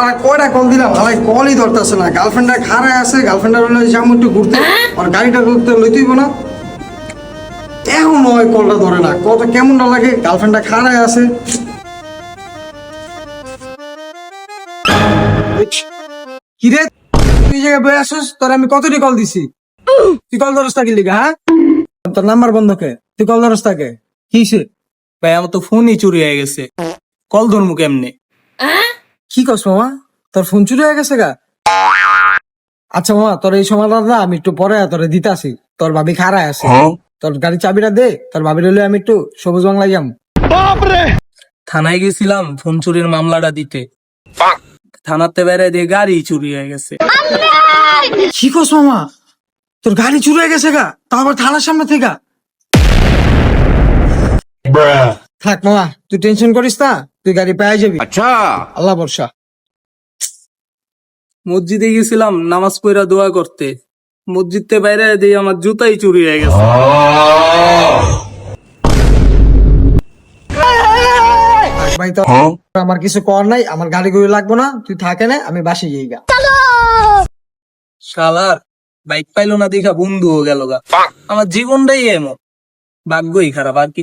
আর কয়টা কল দিলাম? ভাই কলই ধরতেছে না। গার্লফ্রেন্ডটা খারায় আছে গার্লফ্রেন্ডটা হলো যাব একটু ঘুরতে আর গাড়িটা করতে লইতেইব না। এখন ওই কলটা ধরে না। কত কেমনটা লাগে? গার্লফ্রেন্ডটা খারায় আছে। কিরে তুই জায়গায় বয়ে আসছিস তোর আমি কতটি কল দিছি? তুই কল ধরস তাকে লিগা হ্যাঁ? তোর নাম্বার বন্ধ কে? তুই কল ধরস তাকে? কিসে ভাই আমার তো ফোনই চুরি হয়ে গেছে। কল ধরমু কেমনে? কি কস মামা? তোর ফোন চুরি হয়ে গেছে গা? আচ্ছা মামা তোর এই সময়টা না আমি একটু পরে তোরে দিতে আসি। তোর ভাবি খারায় আছে। তোর গাড়ি চাবিটা দে তোর ভাবি রইলে আমি একটু সবুজ বাংলা যাম। থানায় গেছিলাম ফোন চুরির মামলাটা দিতে। থানাতে বেড়ে দিয়ে গাড়ি চুরি হয়ে গেছে। কি কস মামা? তোর গাড়ি চুরি হয়ে গেছে গা? তাও আবার থানার সামনে থেকে? থাক মামা তুই টেনশন করিস না তুই গাড়ি পেয়ে যাবি। আচ্ছা। আল্লাহ বর্ষা মসজিদে গেছিলাম নামাজ পড়া দোয়া করতে। মসজিদতে বাইরে দিয়ে আমার জুতাই চুরি হয়ে গেছে। ভাই তো আমার কিছু কর নাই আমার গাড়ি গুড়ি লাগবো না তুই থাকে না আমি বাসে যাই গা। শালার বাইক পাইলো না দেখা বন্ধু হয়ে গেল গা। আমার জীবনটাই এমন। ভাগ্যই খারাপ আর কি